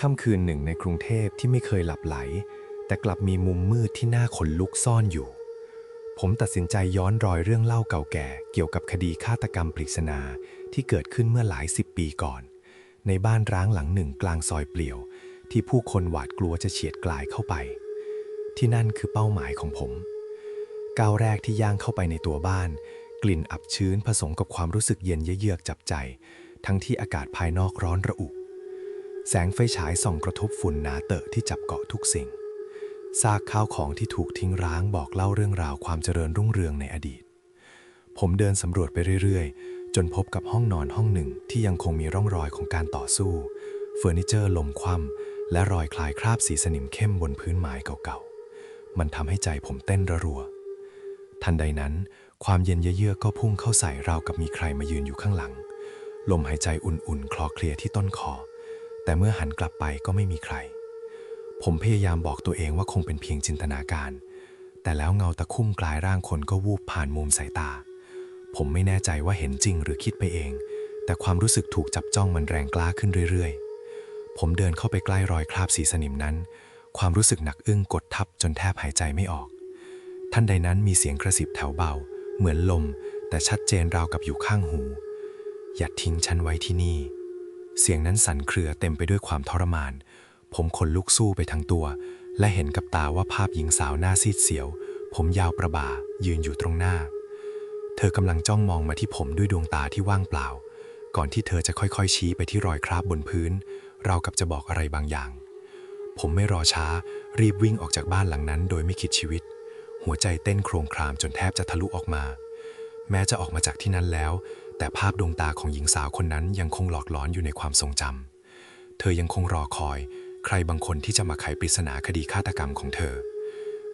ค่ำคืนหนึ่งในกรุงเทพที่ไม่เคยหลับไหล แต่กลับมีมุมมืดที่น่าขนลุกซ่อนอยู่ ผมตัดสินใจย้อนรอยเรื่องเล่าเก่าแก่ เกี่ยวกับคดีฆาตกรรมปริศนาที่เกิดขึ้นเมื่อหลายสิบปีก่อน ในบ้านร้างหลังหนึ่งกลางซอยเปลี่ยว ที่ผู้คนหวาดกลัวจะเฉียดกลายเข้าไป ที่นั่นคือเป้าหมายของผมก้าวแรกที่ย่างเข้าไปในตัวบ้าน กลิ่นอับชื้นผสมกับความรู้สึกเย็นเยือกจับใจ ทั้งที่อากาศภายนอกร้อนระอุ แสงไฟฉายส่องกระทบฝุ่นหนาเตอะที่จับเกาะทุกสิ่ง ซากข้าวของที่ถูกทิ้งร้างบอกเล่าเรื่องราวความเจริญรุ่งเรืองในอดีต ผมเดินสำรวจไปเรื่อยๆ จนพบกับห้องนอนห้องหนึ่งที่ยังคงมีร่องรอยของการต่อสู้ เฟอร์นิเจอร์ลมคว่ำและรอยคลายคราบสีสนิมเข้มบนพื้นไม้เก่าๆ มันทำให้ใจผมเต้นระรัว ทันใดนั้น ความเย็นเยือกก็พุ่งเข้าใส่ราวกับมีใครมายืนอยู่ข้างหลัง ลมหายใจอุ่นๆ คลอเคลียที่ต้นคอ แต่เมื่อหันกลับไปก็ไม่มีใคร ผมพยายามบอกตัวเองว่าคงเป็นเพียงจินตนาการ แต่แล้วเงาตะคุ่มกลายร่างคนก็วูบผ่านมุมสายตา ผมไม่แน่ใจว่าเห็นจริงหรือคิดไปเอง แต่ความรู้สึกถูกจับจ้องมันแรงกล้าขึ้นเรื่อยๆ ผมเดินเข้าไปใกล้รอยคราบสีสนิมนั้น ความรู้สึกหนักอึ้งกดทับจนแทบหายใจไม่ออก ท่านใดนั้นมีเสียงกระซิบแถวเบา เหมือนลม แต่ชัดเจนราวกับอยู่ข้างหู อย่าทิ้งฉันไว้ที่นี่ เสียงนั้นสั่นเครือเต็มไปด้วยความทรมาน ผมขนลุกสู้ไปทั้งตัว และเห็นกับตาว่าภาพหญิงสาวหน้าซีดเสียว ผมยาวประบายืนอยู่ตรงหน้า เธอกำลังจ้องมองมาที่ผมด้วยดวงตาที่ว่างเปล่า ก่อนที่เธอจะค่อยๆ ชี้ไปที่รอยคราบบนพื้น เรากับจะบอกอะไรบางอย่าง ผมไม่รอช้า รีบวิ่งออกจากบ้านหลังนั้น โดยไม่คิดชีวิต หัวใจเต้นโครมครามจนแทบจะทะลุออกมา แม้จะออกมาจากที่นั้นแล้ว แต่ภาพดวงตาของหญิงสาวคนนั้นยังคงหลอกหลอนอยู่ในความทรงจำ เธอยังคงรอคอย ใครบางคนที่จะมาไขปริศนาคดีฆาตกรรมของเธอ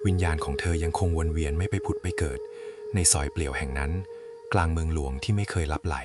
วิญญาณของเธอยังคงวนเวียนไม่ไปผุดไปเกิด ในซอยเปลี่ยวแห่งนั้น กลางเมืองหลวงที่ไม่เคยลับไหล